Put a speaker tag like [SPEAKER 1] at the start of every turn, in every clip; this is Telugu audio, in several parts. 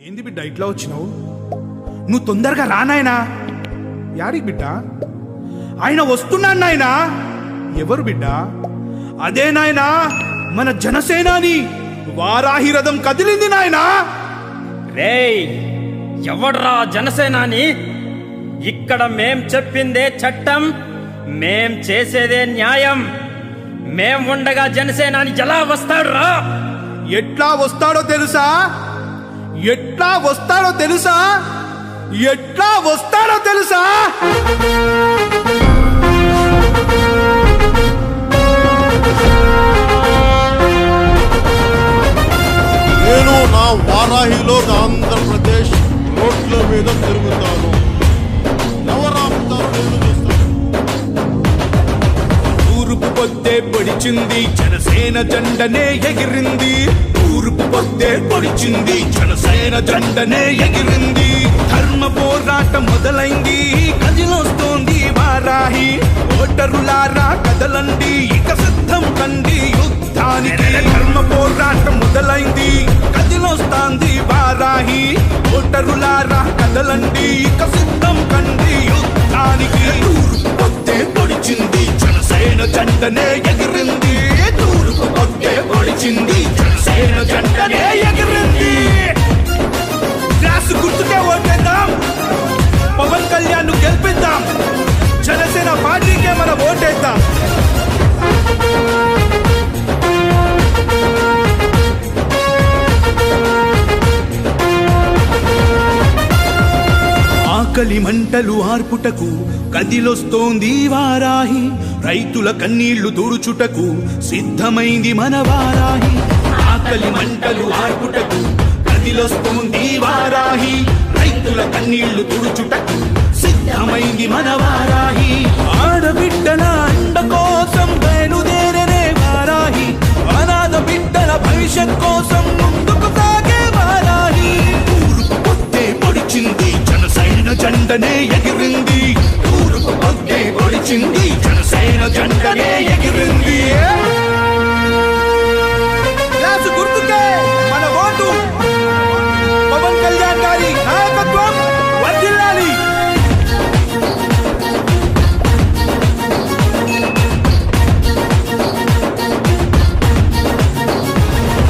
[SPEAKER 1] ఏంది బిడ్డ ఇట్లా వచ్చినావు? నువ్వు తొందరగా రానాయనా యాడికి బిడ్డ? ఆయన వస్తున్నాను నాయనా. ఎవరు బిడ్డ? అదే నాయనా మన జనసేనాని. వారాహి రథం కదిలింది నాయనా.
[SPEAKER 2] రేయ్ ఎవడ్రా జనసేనాని? ఇక్కడ మేం చెప్పిందే చట్టం మేం చేసేదే న్యాయం. మేం ఉండగా జనసేనాని ఎలా వస్తాడురా?
[SPEAKER 1] ఎట్లా వస్తాడో తెలుసా? ఎట్లా వస్తాడో తెలుసా? ఎట్లా వస్తాడో తెలుసా?
[SPEAKER 3] నేను నా వారాహిలో ఆంధ్రప్రదేశ్ రోడ్ల మీద తిరుగుతాను. ఎవరాపుతారో నేను చూస్తాను
[SPEAKER 1] తూర్పు పొద్దే పొడిచింది జనసేన జెండనే ఎగిరింది. తూర్పు పొద్దే పొడిచింది. జనసేన జెండనే ఎగిరింది. ధర్మ పోరాటం మొదలైంది. కదిలొస్తోంది వారాహి. ఓటరులారా కదలండి. ఇక సిద్ధం కండి యుద్ధానికి. ధర్మ పోరాటం మొదలైంది. కదిలొస్తాంది వారాహి. ఓటరులారా కదలండి. ఇక సిద్ధం కండి యుద్ధానికి. తూర్పు పొద్దే పొడిచింది. జనసేన జెండనే ఎగిరింది. ఊరుకు పొద్దే పొడిచింది జనసేన జంటనే ఎగిరింది. గ్లాసు గుర్తుకే ఓటేద్దాం. పవన్ కళ్యాణ్ను గెలిపిద్దాం. జనసేన పార్టీకే మనం ఓటేద్దాం. ఆకలి మంటలు ఆర్పుటకు కదిలొస్తోంది వారాహి. రైతుల కన్నీళ్ళు తుడుచుటకు సిద్ధమైంది మన వారాహి. ఆకలి మంటలు ఆర్పుటకు కదిలొస్తోంది వారాహి. రైతుల కన్నీళ్ళు తుడుచుటకు సిద్ధమైంది మన వారాహి. ఆడబిడ్డల అండ కోసం బయలుదేరనే వారాహి. అనాథ బిడ్డల భవిష్యత్ కోసం ముందుకు సాగే వారాహి. పొడిచింది. జనసేన జెండనే ఎగిరింది. తూర్పు పొద్దే పొడిచింది. జనసేన జెండనే ఎగిరింది. గుర్తుకే మన ఓటు. పవన్ కళ్యాణ్ గారి నాయకత్వం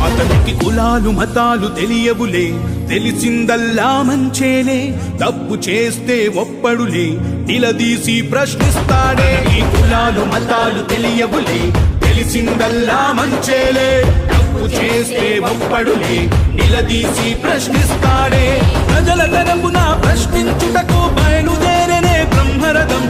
[SPEAKER 1] అతనికి కులాలు మతాలు తెలియవులే. తెలిసిందల్లా మంచేలే తప్పు చేస్తే ఒప్పడులే నిలదీసి ప్రశ్నిస్తాడే. ఈ కులాలు మతాలు తెలియవులే తెలిసిందల్లా మంచేలే తప్పు చేస్తే ఒప్పడులే నిలదీసి ప్రశ్నిస్తాడే. ప్రజల తరపున ప్రశ్నించుటకు బయలుదేరనే బ్రహ్మరథం.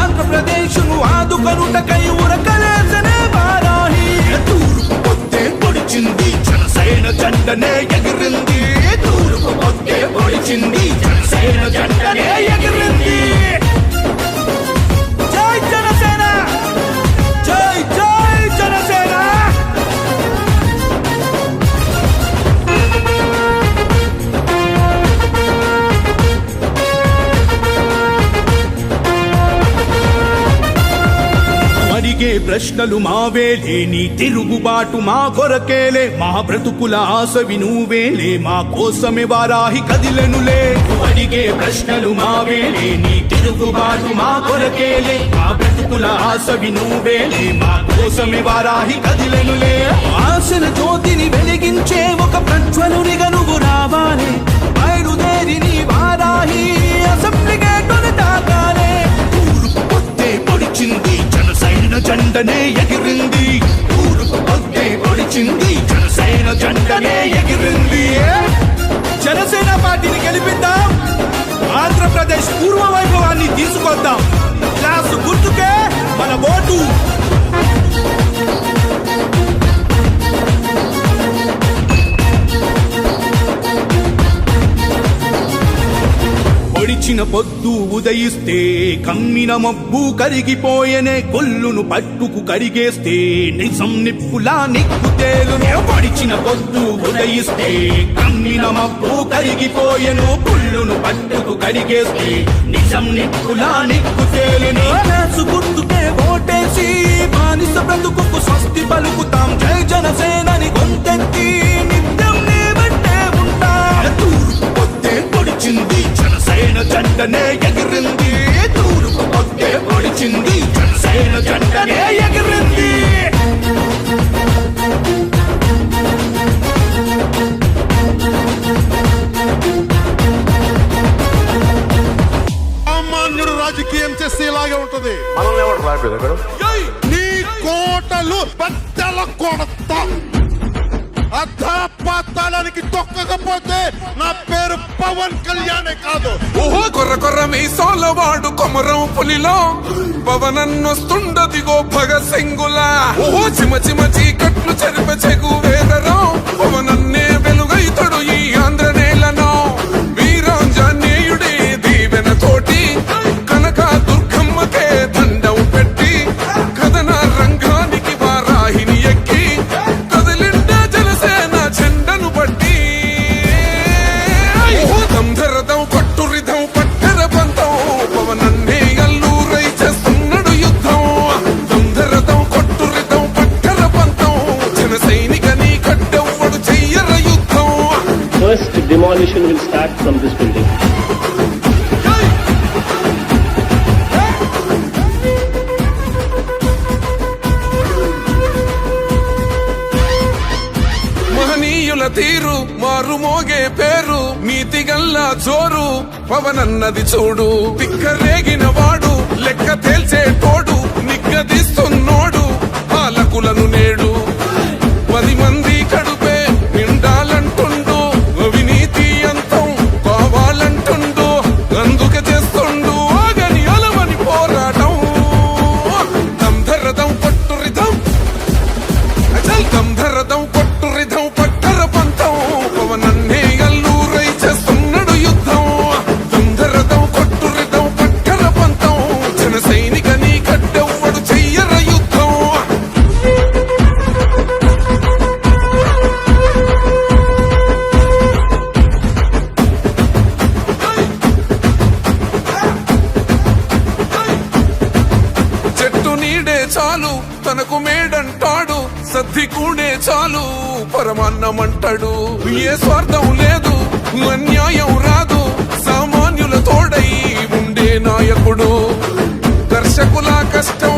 [SPEAKER 1] ఆంధ్రప్రదేశ్ను ఆదుకనుటకై ఉరకలేసనే వారాహి. తూర్పు పొద్దే పొడిచింది జనసేన జెండనే ఎగిరింది. ప్రశ్నలు మావేలే నీ తిరుగుబాటు మా కొరకేలే. మా బ్రతుకుల ఆశవి నువ్వేలే మా కోసమే వారాహి కదిలెనులే. అడిగే ప్రశ్నలు మావేలే నీ తిరుగుబాటు మా కొరకేలే. మా బ్రతుకుల ఆశవి నువ్వేలే మా కోసమే వారాహి కదిలెనులే. ఆశల జ్యోతిని వెలిగించే ఒక ప్రజ్వలునిగా నువ్వు రావాలి. బయలుదేరి నీ వారాహి అసెంబ్లీగా జెండనే ఎగిరింది. ఊరుకు పొద్దే పొడిచింది. జనసేన జెండనే ఎగిరింది. జనసేన పార్టీని గెలిపిద్దాం. ఆంధ్రప్రదేశ్ పూర్వ వైభవాన్ని తీసుకొద్దాం. క్లాసు గుర్తుకే మన ఓటు. పొడిచిన పొద్దు ఉదయిస్తే కమ్మిన మబ్బు కరిగిపోయనే కొల్లును పట్టుకు కరిగేస్తే నిజం నిప్పులా నిక్కు తేలునే పొడిచిన పొద్దు ఉదయిస్తే కమ్మిన మబ్బు కరిగిపోయెను పుల్లును పట్టుకు కరిగేస్తే నిజం నిప్పులా నిక్కు తేలును. గుర్తుకే ఓటేసి బానిస బ్రతుకుకు స్వస్తి పలుకుతాం. జై జనసేనని గొంతెత్తి నిత్యం నీ ఉంటాం. తూర్పు జనసేన జెండనే ఎగిరింది. తూర్పు పొట్టే పొడిచింది. జనసేన జెండనే ఎగిరింది.
[SPEAKER 3] సామాన్యుడు రాజకీయం చేస్తే ఇలాగే ఉంటది.
[SPEAKER 4] మనం ఎవరు రాలేదు
[SPEAKER 3] నీ కోటలు పెద్దల కొడతా. అధాపాతాళానికి తొక్కకపోతే నా పేరు పవన్ కళ్యాణే కాదు.
[SPEAKER 5] ఓహో కొర్ర కొర్ర మీసాల వాడు కొమరం పులిలో. పవనన్నొస్తుండదిగో భగ సింగులా. ఓహో చిమ చిమ చీకట్లు చెరిప చెగు వేదరం. పవనన్నే
[SPEAKER 6] procession will start from this building.
[SPEAKER 5] మహనీయుల తీరు మారు మోగే పేరు నీతి గల్లా జోరు పవనన్నది చూడు పిక్క రేగిన వాడు లెక్క తేల్చే తోడు నిగ్గదీస్తున్నోడు పాలకులను సర్దికుండే చాలు పరమాన్నమంటాడు. ఏ స్వార్థం లేదు అన్యాయం రాదు సామాన్యుల తోడై ఉండే నాయకుడు. దర్శకుల కష్టం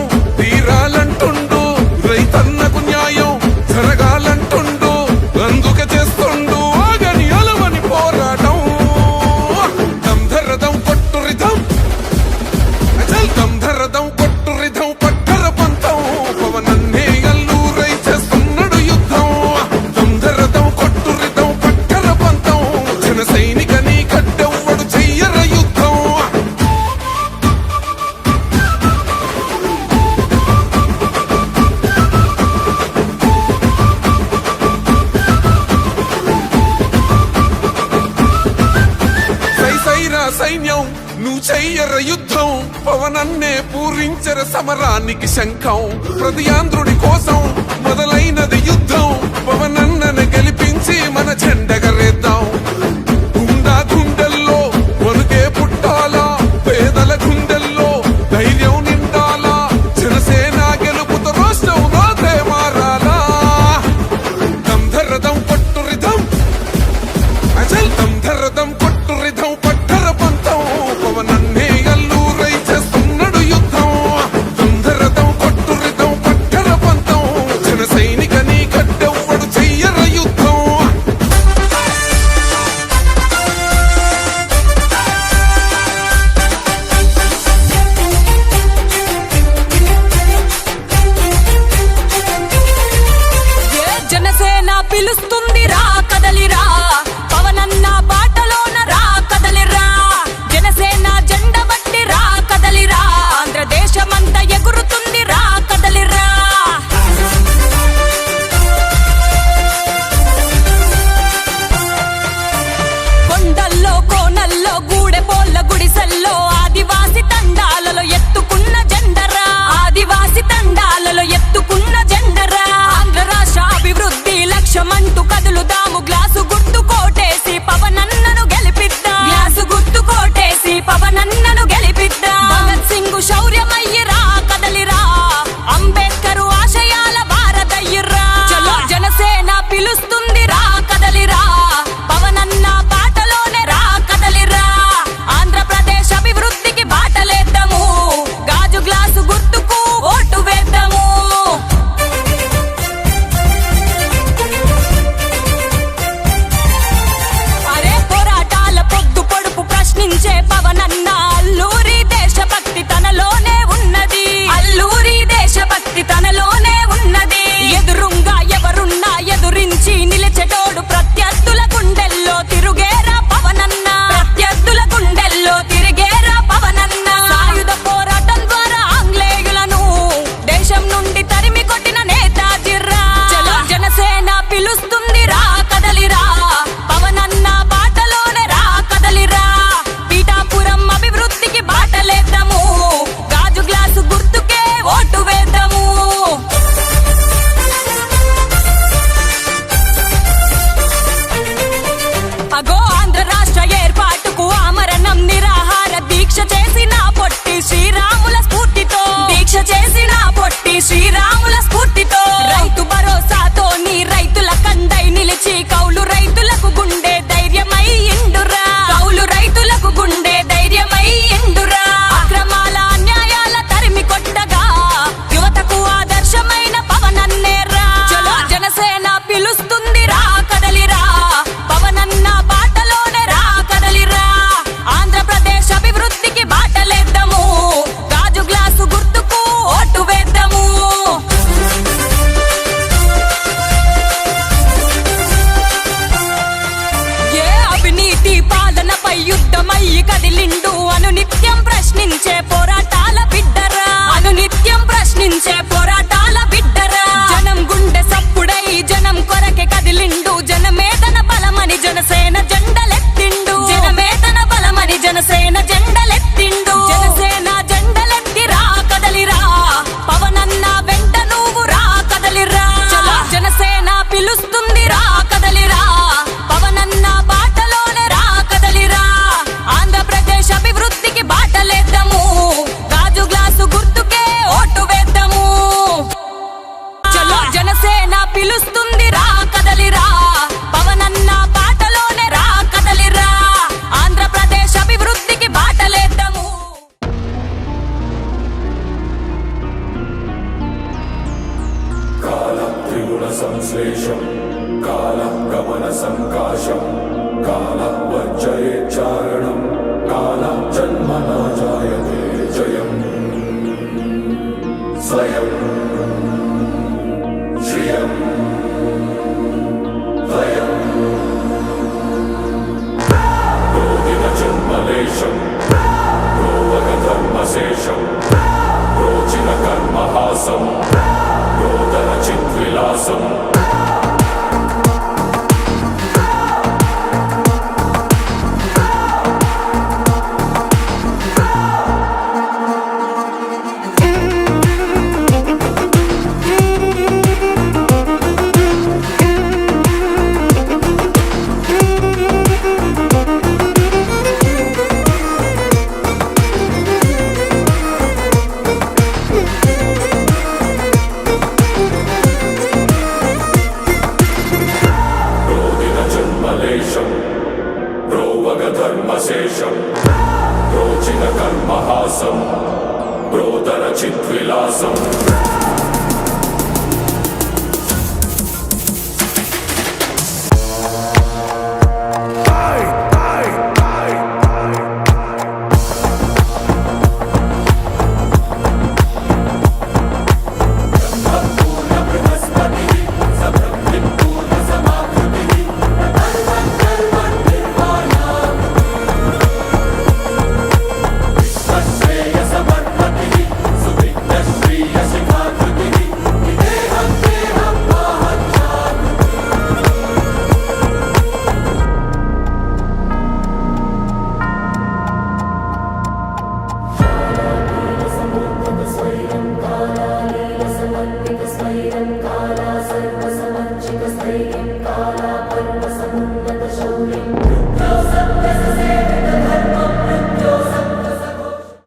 [SPEAKER 5] నిన్నే పూరించర సమరానికి శంఖం. ప్రతియాంధ్రుడి కోసం మొదలైనది యుద్ధం. పవనన్నను గెలిపించి మన
[SPEAKER 4] చెండగరే